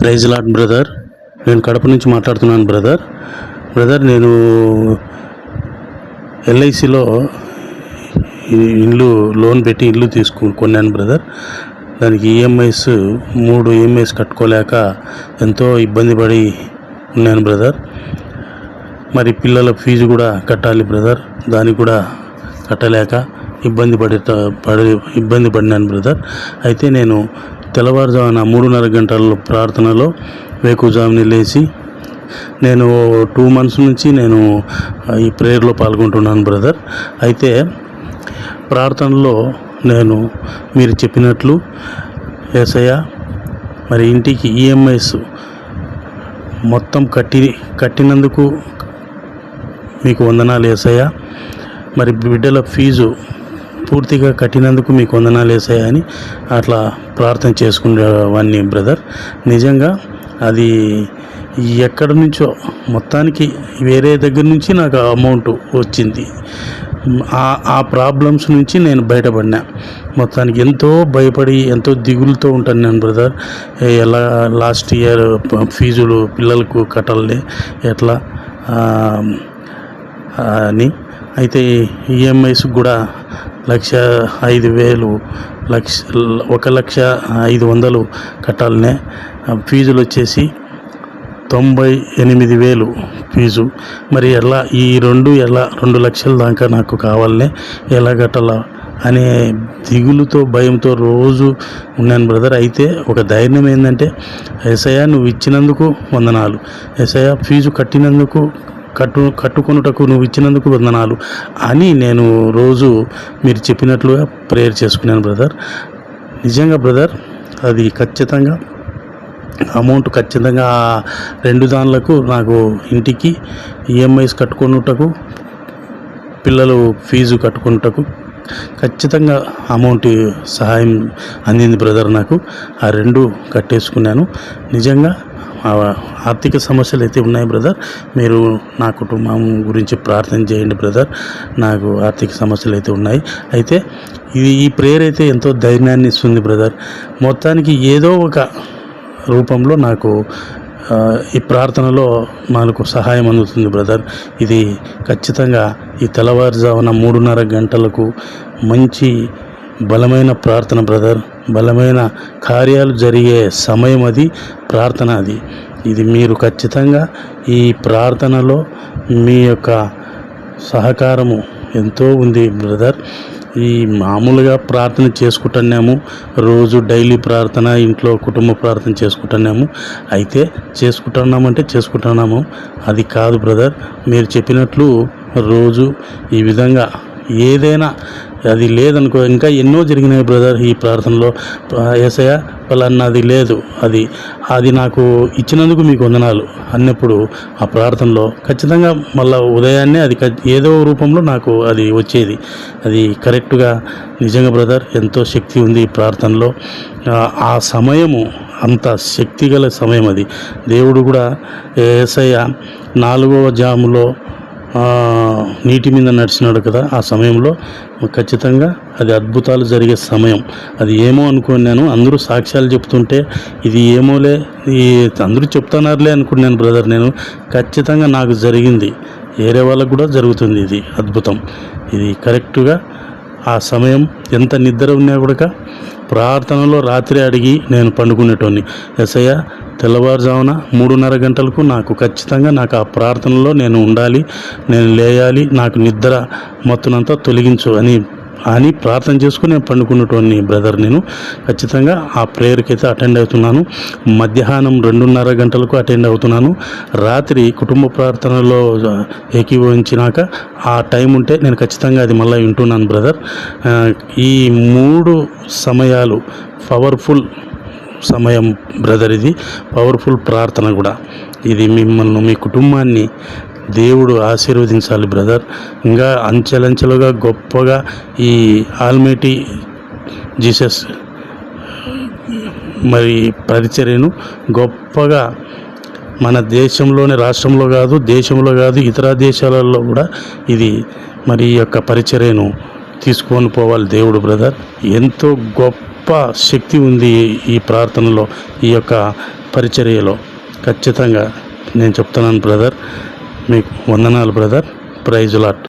Praise lot brother. నేను కడప నుంచి మాట్లాడుతున్నాను బ్రదర్. బ్రదర్ నేను ఎల్ఐసిలో ఇల్లు లోన్ పెట్టి ఇల్లు తీసుకు కొన్నాను బ్రదర్. దానికి ఈఎంఐస్ మూడు ఈఎంఐస్ కట్టుకోలేక ఎంతో ఇబ్బంది పడి ఉన్నాను బ్రదర్. మరి పిల్లల ఫీజు కూడా కట్టాలి బ్రదర్. దానికి కూడా కట్టలేక ఇబ్బంది పడి పడి ఇబ్బంది పడినాను బ్రదర్. అయితే నేను తెల్లవారుజామున మూడున్నర గంటల ప్రార్థనలో వేకుజాముని లేచి నేను టూ మంత్స్ నుంచి నేను ఈ ప్రేయర్లో పాల్గొంటున్నాను బ్రదర్. అయితే ప్రార్థనలో నేను మీరు చెప్పినట్లు ఏసయ్య మరి ఇంటికి ఈఎంఐస్ మొత్తం కట్టి కట్టినందుకు మీకు వందనాలు ఏసయ్య. మరి బిడ్డల ఫీజు పూర్తిగా కట్టినందుకు మీకు వందనాలు వేసాయి అని అట్లా ప్రార్థన చేసుకునేవాడిని బ్రదర్. నిజంగా అది ఎక్కడి నుంచో మొత్తానికి వేరే దగ్గర నుంచి నాకు అమౌంట్ వచ్చింది. ఆ ఆ ప్రాబ్లమ్స్ నుంచి నేను బయటపడినా. మొత్తానికి ఎంతో భయపడి ఎంతో దిగులుతో ఉంటాను నేను బ్రదర్. ఎలా లాస్ట్ ఇయర్ ఫీజులు పిల్లలకు కట్టాలి ఎట్లా అని. అయితే ఈఎంఐస్ కూడా లక్ష ఐదు వేలు లక్ష ఒక లక్ష ఐదు వందలు కట్టాలనే ఫీజులు వచ్చేసి తొంభై ఎనిమిది వేలు ఫీజు. మరి ఎలా ఈ రెండు ఎలా రెండు లక్షల దాకా నాకు కావాలనే ఎలా కట్టాలా అనే దిగులుతో భయంతో రోజు ఉన్నాను బ్రదర్. అయితే ఒక ధైర్యం ఏంటంటే ఎస్ఐయా నువ్వు ఇచ్చినందుకు వందనాలు. ఎస్ఐయా ఫీజు కట్టినందుకు కట్టు కట్టుకొనుటకు నువ్వు ఇచ్చినందుకు వందనాలు అని నేను రోజు మీరు చెప్పినట్లుగా ప్రేయర్ చేసుకున్నాను బ్రదర్. నిజంగా బ్రదర్ అది ఖచ్చితంగా అమౌంట్ ఖచ్చితంగా రెండు దానిలకు నాకు ఇంటికి ఈఎంఐస్ కట్టుకొనుటకు పిల్లలు ఫీజు కట్టుకున్నటకు ఖచ్చితంగా అమౌంట్ సహాయం అందింది బ్రదర్ నాకు. ఆ రెండు కట్టేసుకున్నాను. నిజంగా ఆర్థిక సమస్యలు అయితే ఉన్నాయి బ్రదర్ మీరు నా కుటుంబం గురించి ప్రార్థన చేయండి బ్రదర్ నాకు ఆర్థిక సమస్యలు అయితే ఉన్నాయి. అయితే ఇది ఈ ప్రేయర్ అయితే ఎంతో ధైర్యాన్ని ఇస్తుంది బ్రదర్ మొత్తానికి ఏదో ఒక రూపంలో నాకు ఈ ప్రార్థనలో మనకు సహాయం అందుతుంది బ్రదర్ ఇది ఖచ్చితంగా ఈ తెల్లవారుజామున మూడున్నర గంటలకు మంచి బలమైన ప్రార్థన బ్రదర్. బలమైన కార్యాలు జరిగే సమయం అది ప్రార్థన అది. ఇది మీరు ఖచ్చితంగా ఈ ప్రార్థనలో మీ యొక్క సహకారము ఎంతో ఉంది బ్రదర్. ఈ మామూలుగా ప్రార్థన చేసుకుంటున్నాము రోజు డైలీ ప్రార్థన ఇంట్లో కుటుంబ ప్రార్థన చేసుకుంటున్నాము. అయితే చేసుకుంటున్నామంటే చేసుకుంటున్నాము. అది కాదు బ్రదర్. మీరు చెప్పినట్లు రోజు ఈ విధంగా ఏదైనా అది లేదనుకో ఇంకా ఎన్నో జరిగినాయి బ్రదర్ ఈ ప్రార్థనలో. ఏసయ పలానాది లేదు అది అది నాకు ఇచ్చినందుకు మీకు వందనాలు అన్నప్పుడు ఆ ప్రార్థనలో ఖచ్చితంగా మళ్ళా ఉదయాన్నే అది ఏదో రూపంలో నాకు అది వచ్చేది. అది కరెక్ట్గా నిజంగా బ్రదర్ ఎంతో శక్తి ఉంది ఈ ప్రార్థనలో. ఆ, సమయము అంత శక్తిగల సమయం అది. దేవుడు కూడా ఏసయ్య నాలుగవ జాములో నీటి మీద నడిచినాడు కదా ఆ సమయంలో. ఖచ్చితంగా అది అద్భుతాలు జరిగే సమయం. అది ఏమో అనుకున్నాను అందరూ సాక్ష్యాలు చెప్తుంటే ఇది ఏమోలే ఈ అందరూ చెప్తున్నారులే అనుకున్నాను బ్రదర్ నేను. ఖచ్చితంగా నాకు జరిగింది. వేరే వాళ్ళకు కూడా జరుగుతుంది ఇది అద్భుతం. ఇది కరెక్ట్గా ఆ సమయం ఎంత నిద్ర ఉన్నా కూడా ప్రార్థనలో రాత్రి అడిగి నేను పండుకునేటోని ఎస్ఐ తెల్లవారుజామున మూడున్నర గంటలకు నాకు ఖచ్చితంగా నాకు ఆ ప్రార్థనలో నేను ఉండాలి నేను లేయాలి నాకు నిద్ర మొత్తనంతా తొలగించు అని అని ప్రార్థన చేసుకుని నేను పండుకున్నటువంటి బ్రదర్ నేను. ఖచ్చితంగా ఆ ప్రేయర్కి అయితే అటెండ్ అవుతున్నాను. మధ్యాహ్నం రెండున్నర గంటలకు అటెండ్ అవుతున్నాను. రాత్రి కుటుంబ ప్రార్థనలో ఏకీభవించినాక ఆ టైం ఉంటే నేను ఖచ్చితంగా అది మళ్ళీ వింటున్నాను బ్రదర్. ఈ మూడు సమయాలు పవర్ఫుల్ సమయం బ్రదర్ ఇది. పవర్ఫుల్ ప్రార్థన కూడా. ఇది మిమ్మల్ని మీ కుటుంబాన్ని దేవుడు ఆశీర్వదించాలి బ్రదర్. ఇంకా అంచెలంచెలుగా గొప్పగా ఈ ఆల్మేటి జీసస్ మరి పరిచర్యను గొప్పగా మన దేశంలోని రాష్ట్రంలో కాదు దేశంలో కాదు ఇతర దేశాలలో కూడా ఇది మరి ఈ యొక్క పరిచర్యను తీసుకొని పోవాలి దేవుడు బ్రదర్. ఎంతో గొప్ప శక్తి ఉంది ఈ ప్రార్థనలో ఈ యొక్క పరిచర్యలో. ఖచ్చితంగా నేను చెప్తున్నాను బ్రదర్. మీకు వందనాలు బ్రదర్ ప్రైజ్ లాట్